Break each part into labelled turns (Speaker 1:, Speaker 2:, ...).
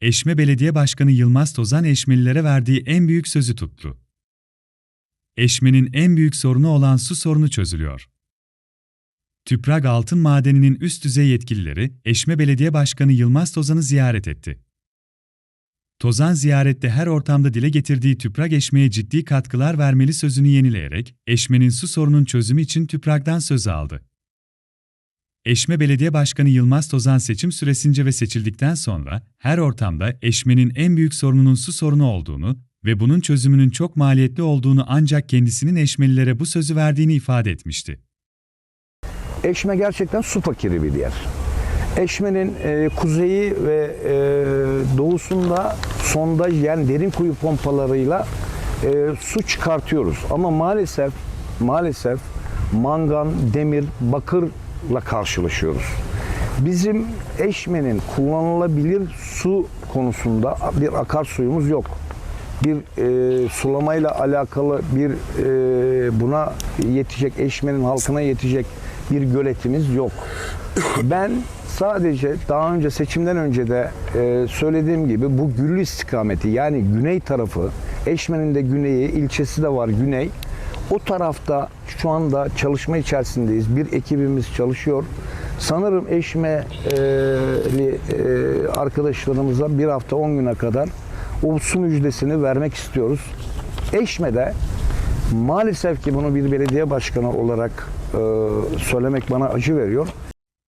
Speaker 1: Eşme Belediye Başkanı Yılmaz Tozan Eşmelilere verdiği en büyük sözü tuttu. Eşme'nin en büyük sorunu olan su sorunu çözülüyor. Tüprag Altın Madeni'nin üst düzey yetkilileri Eşme Belediye Başkanı Yılmaz Tozan'ı ziyaret etti. Tozan ziyarette her ortamda dile getirdiği Tüprag Eşme'ye ciddi katkılar vermeli sözünü yenileyerek Eşme'nin su sorunun çözümü için Tüprag'dan söz aldı. Eşme Belediye Başkanı Yılmaz Tozan seçim süresince ve seçildikten sonra her ortamda Eşme'nin en büyük sorununun su sorunu olduğunu ve bunun çözümünün çok maliyetli olduğunu ancak kendisinin Eşmelilere bu sözü verdiğini ifade etmişti.
Speaker 2: Eşme gerçekten su fakiri bir yer. Eşme'nin e, kuzeyi ve e, doğusunda sondaj yani derin kuyu pompalarıyla e, su çıkartıyoruz. Ama maalesef maalesef mangan, demir, bakırla karşılaşıyoruz. Bizim Eşme'nin kullanılabilir su konusunda bir akarsuyumuz yok. Bir e, sulamayla alakalı bir e, buna yetecek, Eşme'nin halkına yetecek bir göletimiz yok. Ben sadece daha önce seçimden önce de e, söylediğim gibi bu Güllü istikameti yani güney tarafı, Eşme'nin de güneyi, ilçesi de var güney. O tarafta şu anda çalışma içerisindeyiz. Bir ekibimiz çalışıyor. Sanırım Eşme'li e, arkadaşlarımıza bir hafta 10 güne kadar o su müjdesini vermek istiyoruz. Eşme'de maalesef ki bunu bir belediye başkanı olarak e, söylemek bana acı veriyor.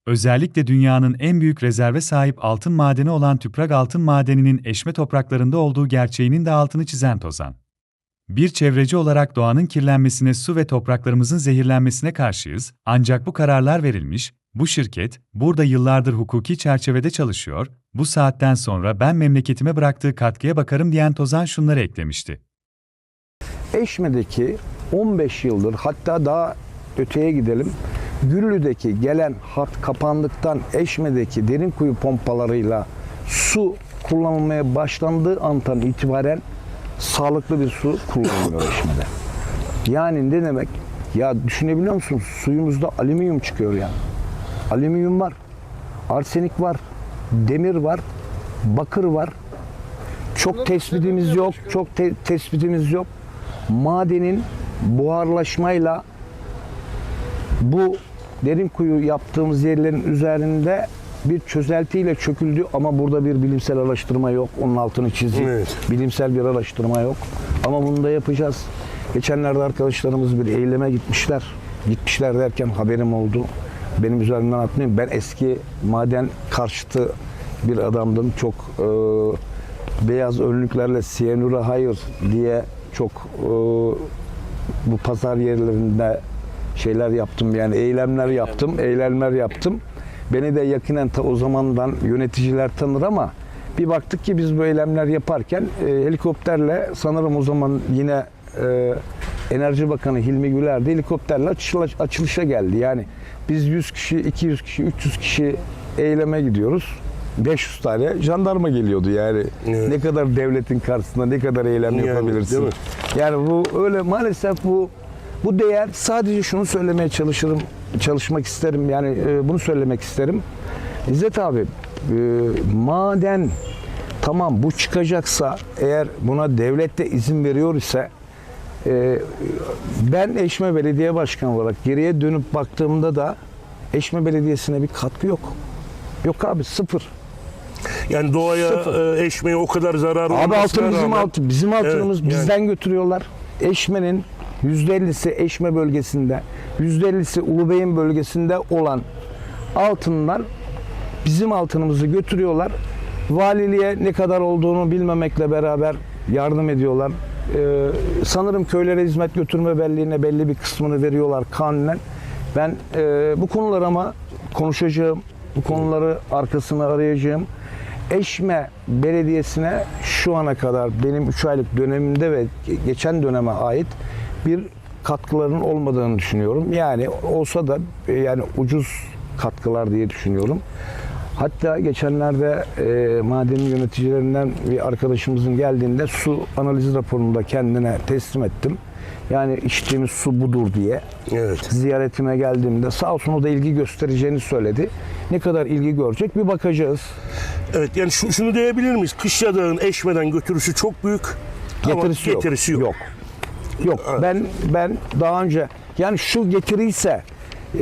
Speaker 1: Özellikle dünyanın en büyük rezerve sahip altın madeni olan Tüprag Altın Madeni'nin eşme topraklarında olduğu gerçeğinin de altını çizen Tozan. Bir çevreci olarak doğanın kirlenmesine, su ve topraklarımızın zehirlenmesine karşıyız, ancak bu kararlar verilmiş, bu şirket, burada yıllardır hukuki çerçevede çalışıyor, bu saatten sonra ben memleketime bıraktığı katkıya bakarım diyen Tozan şunları eklemişti.
Speaker 2: Eşme'deki 15 yıldır hatta daha öteye gidelim. Güllü'deki gelen hat kapandıktan Eşme'deki derin kuyu pompalarıyla su kullanılmaya başlandığı andan itibaren sağlıklı bir su kullanılıyor Eşme'de. Yani ne demek? Ya düşünebiliyor musunuz? Suyumuzda alüminyum çıkıyor yani. Alüminyum var, arsenik var, demir var, bakır var. Çok tespitimiz yok, çok te- tespitimiz yok. Madenin buharlaşmayla bu derin kuyu yaptığımız yerlerin üzerinde bir çözeltiyle çöküldü ama burada bir bilimsel araştırma yok. Onun altını çizdik.
Speaker 3: Evet.
Speaker 2: Bilimsel bir araştırma yok. Ama bunu da yapacağız. Geçenlerde arkadaşlarımız bir eyleme gitmişler. Gitmişler derken haberim oldu. Benim üzerimden atmayayım. Ben eski maden karşıtı bir adamdım. Çok e, beyaz önlüklerle siyanura hayır diye çok e, bu pazar yerlerinde şeyler yaptım yani eylemler yaptım, eylemler yaptım. Beni de yakinen ta o zamandan yöneticiler tanır ama bir baktık ki biz bu eylemler yaparken e, helikopterle sanırım o zaman yine e, Enerji Bakanı Hilmi Güler de helikopterle açılış, açılışa geldi. Yani biz 100 kişi, 200 kişi, 300 kişi eyleme gidiyoruz. 500 tane jandarma geliyordu yani.
Speaker 3: Evet.
Speaker 2: Ne kadar devletin karşısında ne kadar eylem
Speaker 3: Yani,
Speaker 2: yapabilirsin. Yani bu öyle maalesef bu bu değer sadece şunu söylemeye çalışırım, çalışmak isterim. Yani e, bunu söylemek isterim. İzzet abi, e, maden tamam bu çıkacaksa eğer buna devlet de izin veriyor ise e, ben Eşme Belediye Başkanı olarak geriye dönüp baktığımda da Eşme Belediyesi'ne bir katkı yok. Yok abi sıfır.
Speaker 3: Yani doğaya,
Speaker 2: Sıfır.
Speaker 3: e, eşmeye o kadar zarar
Speaker 2: Abi altın bizim
Speaker 3: rağmen-
Speaker 2: altın. Bizim altınımız
Speaker 3: Evet, yani.
Speaker 2: bizden götürüyorlar. Eşme'nin %50'si Eşme bölgesinde, %50'si Ulubey'in bölgesinde olan altınlar bizim altınımızı götürüyorlar. Valiliğe ne kadar olduğunu bilmemekle beraber yardım ediyorlar. Ee, sanırım köylere hizmet götürme belliğine belli bir kısmını veriyorlar kanunen. Ben e, bu konular ama konuşacağım. Bu konuları arkasını arayacağım. Eşme Belediyesi'ne şu ana kadar benim 3 aylık dönemimde ve geçen döneme ait bir katkıların olmadığını düşünüyorum. Yani olsa da e, yani ucuz katkılar diye düşünüyorum. Hatta geçenlerde e, madenin yöneticilerinden bir arkadaşımızın geldiğinde su analiz raporunu da kendine teslim ettim. Yani içtiğimiz su budur diye
Speaker 3: Evet.
Speaker 2: ziyaretime geldiğimde sağ olsun o da ilgi göstereceğini söyledi. ne kadar ilgi görecek bir bakacağız.
Speaker 3: Evet yani şu, şunu diyebilir miyiz? Kış yadağın eşmeden götürüsü çok büyük. ama
Speaker 2: Getirisi, yok.
Speaker 3: getirisi yok.
Speaker 2: Yok. Yok. Ben ben daha önce yani şu getiriyse e,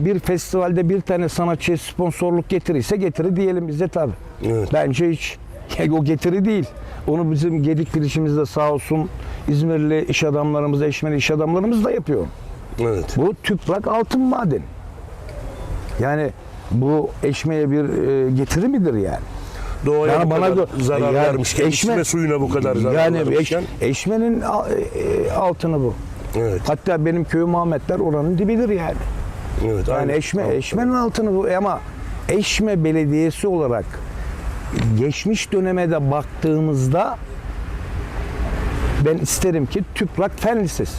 Speaker 2: bir festivalde bir tane sanatçıya sponsorluk getirirse getiri diyelim bize tabi.
Speaker 3: Evet.
Speaker 2: Bence hiç o getiri değil. Onu bizim Gedik girişimizde sağ olsun İzmirli iş adamlarımız, eşmeli iş adamlarımız da yapıyor.
Speaker 3: Evet.
Speaker 2: Bu tüprak altın maden. Yani bu eşmeye bir e, getiri midir yani?
Speaker 3: Doğaya
Speaker 2: Yani
Speaker 3: bu
Speaker 2: bana
Speaker 3: kadar zarar
Speaker 2: yani
Speaker 3: vermişken,
Speaker 2: eşme-
Speaker 3: içme suyuna bu kadar zarar
Speaker 2: yani eş- eşmenin al- e, altını bu.
Speaker 3: Evet.
Speaker 2: Hatta benim köyüm Ahmetler oranın dibidir yani.
Speaker 3: Evet.
Speaker 2: Yani
Speaker 3: aynen.
Speaker 2: eşme eşmenin altını bu ama Eşme Belediyesi olarak geçmiş döneme de baktığımızda ben isterim ki Tüprak Fen Lisesi.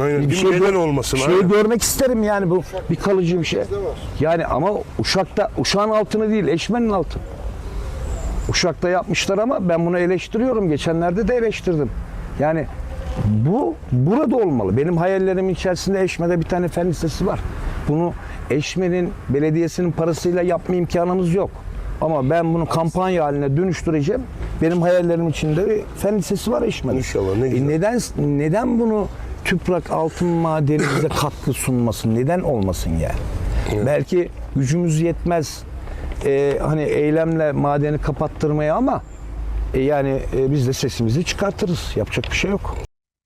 Speaker 3: Aynen.
Speaker 2: Bir
Speaker 3: Bir
Speaker 2: şey
Speaker 3: neden olmasın?
Speaker 2: Şey
Speaker 3: aynen.
Speaker 2: görmek isterim yani bu bir kalıcı bir şey. Yani ama Uşak'ta Uşak'ın altını değil Eşme'nin altı. Uşak'ta yapmışlar ama ben bunu eleştiriyorum. Geçenlerde de eleştirdim. Yani bu burada olmalı. Benim hayallerimin içerisinde Eşme'de bir tane fen lisesi var. Bunu Eşme'nin belediyesinin parasıyla yapma imkanımız yok. Ama ben bunu kampanya haline dönüştüreceğim. Benim hayallerim içinde bir fen lisesi var Eşme'de.
Speaker 3: İnşallah, ne
Speaker 2: E
Speaker 3: güzel.
Speaker 2: neden neden bunu tüprak altın madeni bize katkı sunmasın? Neden olmasın yani? Belki gücümüz yetmez e, hani eylemle madeni kapattırmaya ama e, yani e, biz de sesimizi çıkartırız. Yapacak bir şey yok.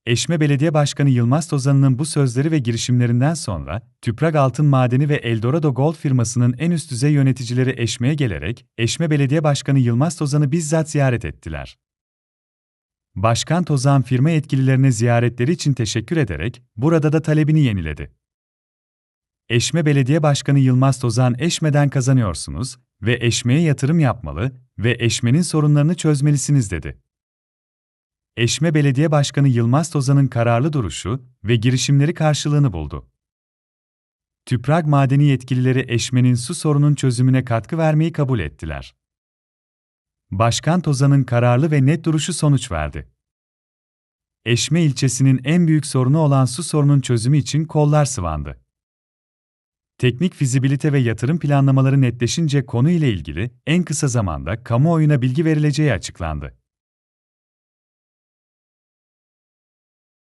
Speaker 1: Eşme Belediye Başkanı Yılmaz Tozan'ın bu sözleri ve girişimlerinden sonra, Tüprag Altın Madeni ve Eldorado Gold firmasının en üst düzey yöneticileri Eşme'ye gelerek, Eşme Belediye Başkanı Yılmaz Tozan'ı bizzat ziyaret ettiler. Başkan Tozan firma yetkililerine ziyaretleri için teşekkür ederek, burada da talebini yeniledi. Eşme Belediye Başkanı Yılmaz Tozan Eşme'den kazanıyorsunuz ve Eşme'ye yatırım yapmalı ve Eşme'nin sorunlarını çözmelisiniz dedi. Eşme Belediye Başkanı Yılmaz Tozan'ın kararlı duruşu ve girişimleri karşılığını buldu. Tüprag madeni yetkilileri Eşme'nin su sorunun çözümüne katkı vermeyi kabul ettiler. Başkan Tozan'ın kararlı ve net duruşu sonuç verdi. Eşme ilçesinin en büyük sorunu olan su sorunun çözümü için kollar sıvandı. Teknik fizibilite ve yatırım planlamaları netleşince konu ile ilgili en kısa zamanda kamuoyuna bilgi verileceği açıklandı.